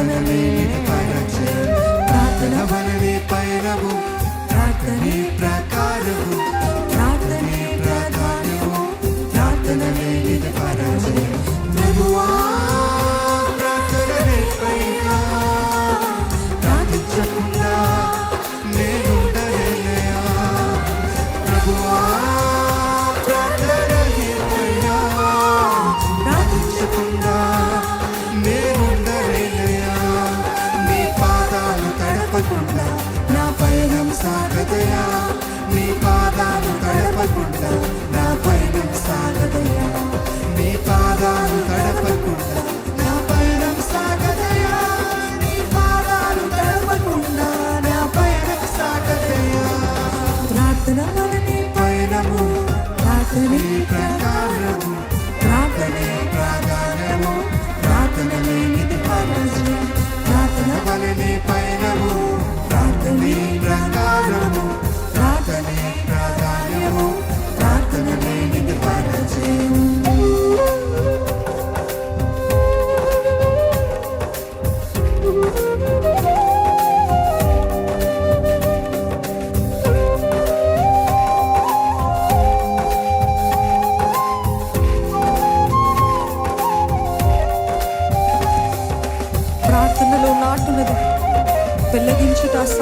Welcome to me.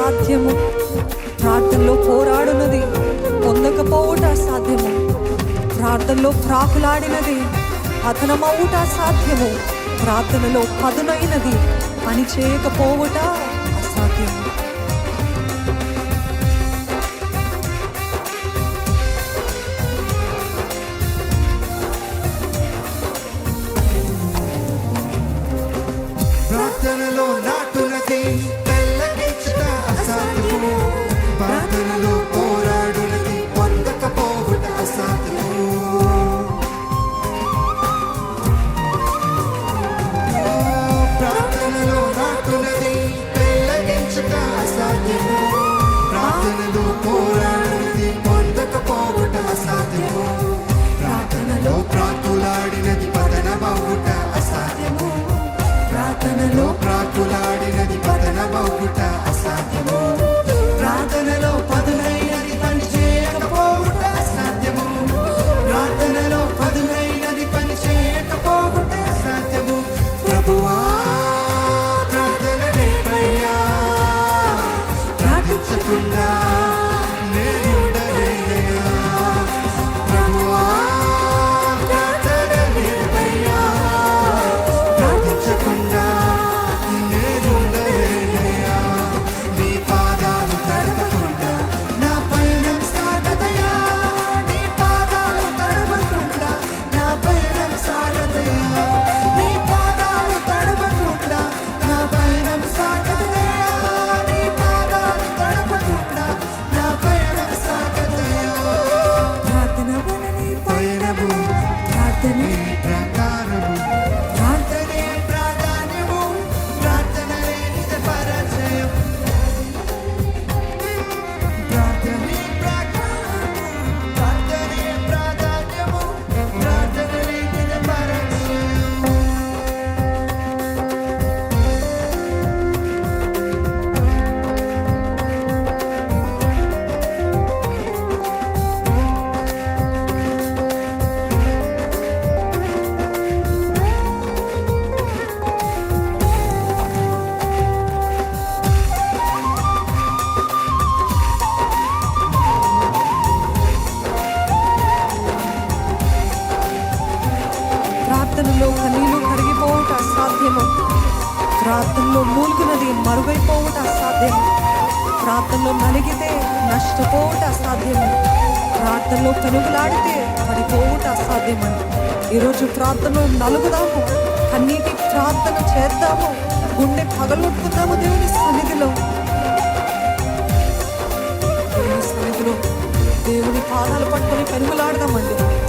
అసాధ్యము ప్రార్థనలో పోరాడునది పొందకపోవుట అసాధ్యము ప్రార్థనలో ప్రాకులాడినది పతనమవుట అసాధ్యము ప్రార్థనలో పదునైనది పని చేయకపోవుట అసాధ్యము. ప్రార్థనలో కన్నీలు కరిగిపోవట అసాధ్యము. ప్రార్థనలో మూలుగునది మరుగైపోవట అసాధ్యము. ప్రార్థనలో నలిగితే నష్టపోవట అసాధ్యము. ప్రార్థనలో కనుగులాడితే పడిపోవట అసాధ్యమని ఈరోజు ప్రార్థనలో నలుగుదాము. కన్నీటి ప్రార్థన చేద్దాము. గుండె పగలొట్టుకుందాము దేవుని సన్నిధిలో. దేవుని సన్నిధిలో దేవుని పాదాలు పట్టుకొని పెనుగులాడదామండి.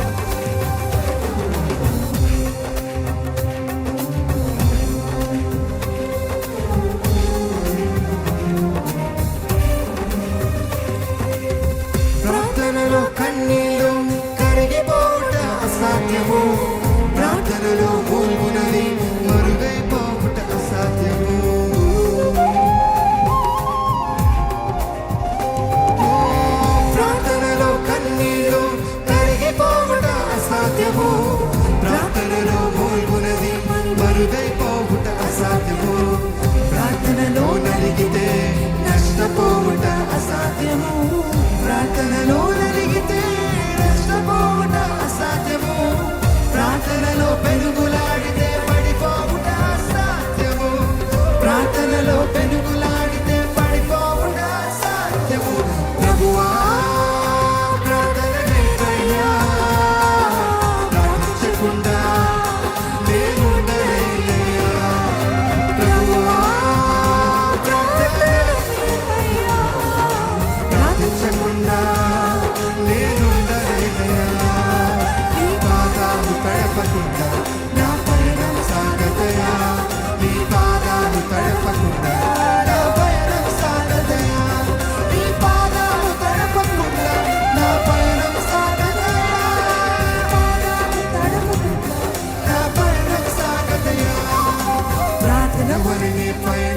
they both pray.